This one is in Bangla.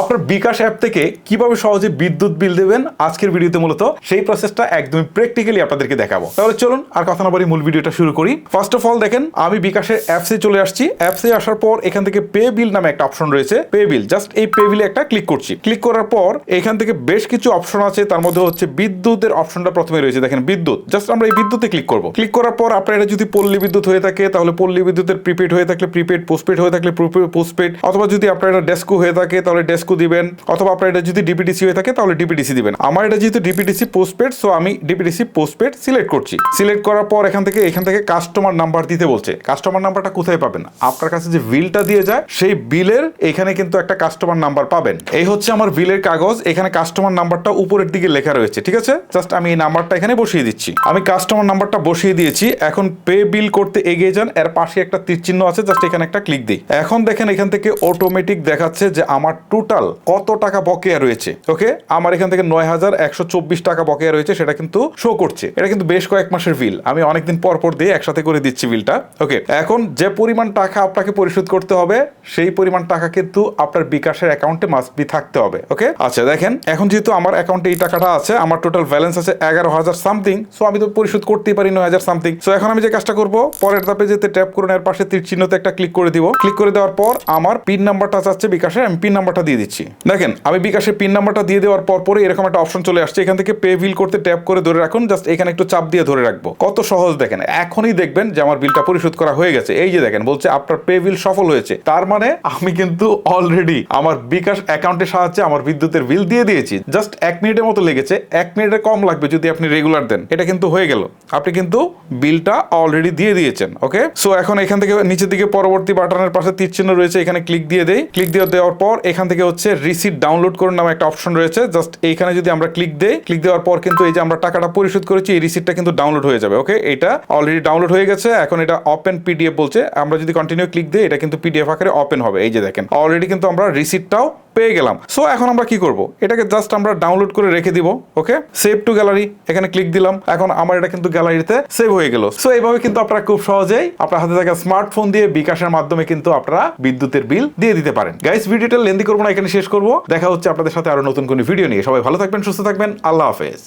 আপনার বিকাশ অ্যাপ থেকে কীভাবে সহজে বিদ্যুৎ বিল দেবেন, আজকের ভিডিওতে মূলত সেই প্রসেসটা একদমই প্র্যাকটিক্যালি আপনাদেরকে দেখাবো। তাহলে চলুন আর কথা না বলি মূল ভিডিওটা শুরু করি। ফার্স্ট অফ অল দেখেন, আমি বিকাশের অ্যাপসে চলে আসছি। অ্যাপসে আসার পর এখান থেকে পে বিল নামে একটা অপশন রয়েছে। পে বিল জাস্ট এই পে বিলে একটা ক্লিক করছি। ক্লিক করার পর এখান থেকে বেশ কিছু অপশন আছে, তার মধ্যে হচ্ছে বিদ্যুতের অপশনটা প্রথমে রয়েছে। দেখেন, বিদ্যুৎ জাস্ট আমরা এই বিদ্যুতে ক্লিক করব। ক্লিক করার পর আপনার এটা যদি পল্লী বিদ্যুৎ হয়ে থাকে, তাহলে পল্লী বিদ্যুতের প্রিপেড হয়ে থাকলে প্রিপেড পোস্টপেড হয়ে থাকলে পোস্টপেড অথবা যদি আপনার এটা ডেস্কো হয়ে থাকে, তাহলে ডেস্কো দিবেন, অথবা আপনার এটা যদি ডিপিডিসি হয়ে থাকে, তাহলে ডিপিডিসি দিবেন। আমার এটা যেহেতু ডিপিডিসি পোস্টপেড সো আমি ডিপিডিসি পোস্টপেড সিলেক্ট করছি। সিলেক্ট করার পর এখান থেকে এখান থেকে কাস্টমার নাম্বার দিতে বলছে। কাস্টমার নাম্বারটা কোথায় পাবেন? আপনার কাছে যে বিলটা দিয়ে যায়, সেই বিলের এখানে কিন্তু একটা কাস্টমার নাম্বার পাবেন। এই হচ্ছে আমার বিলের কাগজ, এখানে কাস্টমার নাম্বারটা উপরের দিকে লেখা রয়েছে, ঠিক আছে? জাস্ট আমি এই নাম্বারটা এখানে বসিয়ে দিচ্ছি। আমি কাস্টমার নাম্বারটা বসিয়ে দিয়েছি, এখন পে বিল করতে এগিয়ে যান, এর পাশে একটা তীর চিহ্ন আছে জাস্ট এখানে একটা ক্লিক দিই। এখন দেখেন এখান থেকে অটোমেটিক দেখাচ্ছে যে আমার টোটাল কত টাকা বকেয়া রয়েছে? ওকে? আমার এখান থেকে নয় হাজার একশো চব্বিশ টাকা বকেয়া রয়েছে, সেটা কিন্তু শো করছে। এটা কিন্তু বেশ কয়েক মাসের বিল আমি অনেকদিন পর পর দিয়ে একসাথে করে দিচ্ছি বিলটা ওকে? এখন যে পরিমাণ টাকা আপনাকে পরিশোধ করতে হবে, সেই পরিমাণ টাকা কিন্তু আপনার বিকাশের অ্যাকাউন্টে মাস্ট বি থাকতে হবে। ওকে? আচ্ছা দেখেন, এখন যেহেতু আমার অ্যাকাউন্টে এই টাকাটা আছে, আমার টোটাল ব্যালেন্স আছে এগারো হাজার সামথিং সো আমি তো পরিশোধ করতেই পারি নয় হাজার সামথিং সো এখন আমি যে কাজটা করব, পরের ধাপে যেতে ট্যাপ করুন, এর পাশে তীর চিহ্নতে একটা ক্লিক করে দিব। ক্লিক করে দেওয়ার পর আমার পিন নাম্বারটা চাচ্ছে বিকাশে আমি পিন নাম্বারটা দিয়ে দিচ্ছি। দেখেন, আমি বিকাশের পিন নাম্বারটা দিয়ে দেওয়ার পর পরে এরকম একটা অপশন চলে আসছে। এখান থেকে পে বিল করতে ট্যাপ করে ধরে রাখুন জাস্ট এখানে একটু চাপ দিয়ে ধরে রাখব। কত সহজ দেখেন, এখনই দেখবেন যে আমার বিলটা পরিশোধ করা হয়ে গেছে। এই যে দেখেন, বলছে আপনার পে বিল সফল হয়েছে। তার মানে আমি কিন্তু অলরেডি আমার বিকাশ অ্যাকাউন্টের সাহায্যে আমার বিদ্যুতের বিল দিয়ে দিয়েছি। জাস্ট এক মিনিটের মতো লেগেছে। এক মিনিটে কম লাগবে যদি আপনি রেগুলার দেন। এটা কিন্তু হয়ে গেল। আপনি কিন্তু বিলটা অলরেডি দিয়ে দিয়েছেন ওকে সো এখন এখান থেকে নিচের দিকে পরবর্তী বাটনের পাশে তীর চিহ্ন রয়েছে। এখানে ক্লিক দিয়ে দেই। ক্লিক দিয়ে দেওয়ার পর এখান থেকে হচ্ছে রিসিট ডাউনলোড করুন নামে একটা অপশন রয়েছে। জাস্ট এইখানে যদি আমরা ক্লিক দেই ক্লিক দেওয়ার পর কিন্তু এই যে আমরা টাকাটা পরিশোধ করেছি, এই রিসিটটা কিন্তু ডাউনলোড হয়ে যাবে ওকে এটা অলরেডি ডাউনলোড হয়ে গেছে, এখন এটা ওপেন পিডিএফ বলছে। আমরা যদি কন্টিনিউ ক্লিক দিই, এটা কিন্তু পিডিএফ আকারে ওপেন হবে। এই যে দেখেন অলরেডি কিন্তু আমরা রিসিটটাও পেয়ে গেলাম। সো এখন আমরা কি করব? এটাকে জাস্ট আমরা ডাউনলোড করে রেখে দিব ওকে সেভ টু গ্যালারি এখানে ক্লিক দিলাম। এখন আমার এটা কিন্তু গ্যালারিতে সেভ হয়ে গেল। সো এইভাবে কিন্তু আপনারা খুব সহজেই আপনার হাতে থাকা স্মার্টফোন দিয়ে বিকাশের মাধ্যমে কিন্তু আপনারা বিদ্যুতের বিল দিয়ে দিতে পারেন। গাইস ভিডিওটা লেন্দি করব না, এখানে শেষ করব। দেখা হচ্ছে আপনাদের সাথে আরও নতুন কোনো ভিডিও নিয়ে। সবাই ভালো থাকবেন, সুস্থ থাকবেন। আল্লাহ হাফেজ।